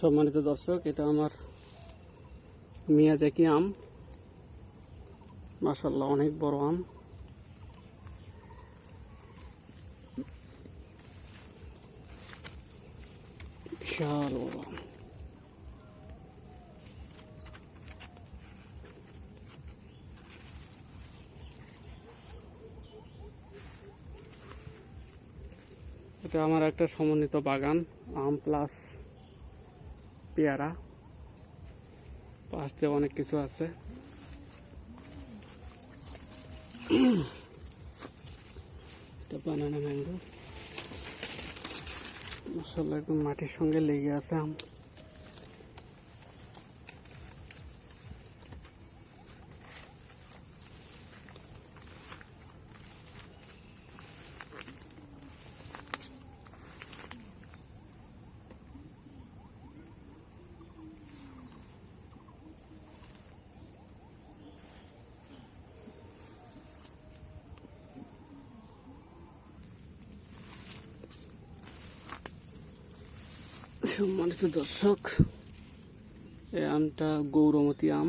সম্মানিত দর্শক, এটা আমার মিয়া মিয়াজাকি আম। মাসাল্লাহ অনেক বড় আম। বিশাল বড় আম। এটা আমার একটা সমন্বিত বাগান, আম প্লাস পেয়ারা। পাশে অনেক কিছু আছে। এটা বানানা ম্যাঙ্গো মশলা একদম মাটির সঙ্গে লেগে আছে আম। সম্মানিত দর্শক এই আমটা গৌরমতী আম।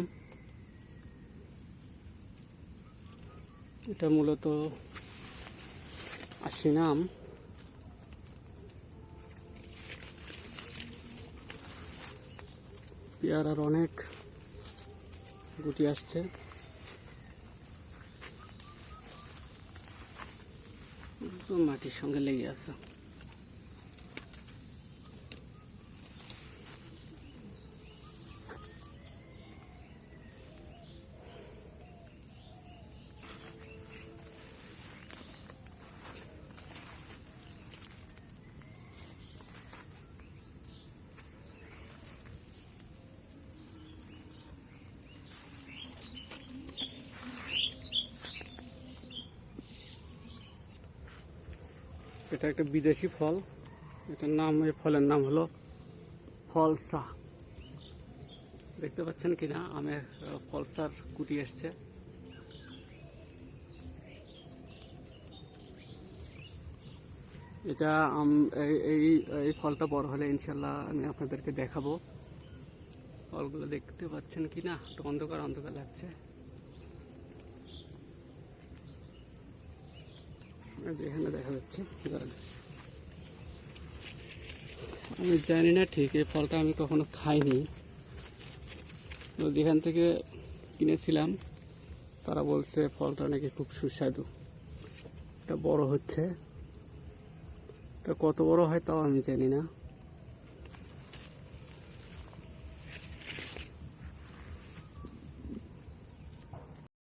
এটা মূলত আশ্বিনা আম। পেয়ারার অনেক গুটি আসছে। মাটির সঙ্গে লেগে আছে। এটা একটা বিদেশি ফল। এটার নাম, এই ফলের নাম হলো ফলসা। দেখতে পাচ্ছেন কিনা? আমের ফলসার কুটি এসছে। এটা এই- এই ফলটা বড় হলে ইনশাল্লাহ আমি আপনাদেরকে দেখাবো। ফলগুলো দেখতে পাচ্ছেন কিনা? একটু অন্ধকার অন্ধকার লাগছে এই যে এখানে দেখা যাচ্ছে। আমি জানি না ঠিক, এই ফলটা আমি কখনো খাইনি। তো যেখান থেকে কিনেছিলাম, তারা বলছে ফলটা নাকি খুব সুস্বাদু। এটা বড় হচ্ছে। এটা কত বড় হয় তাও আমি জানি না।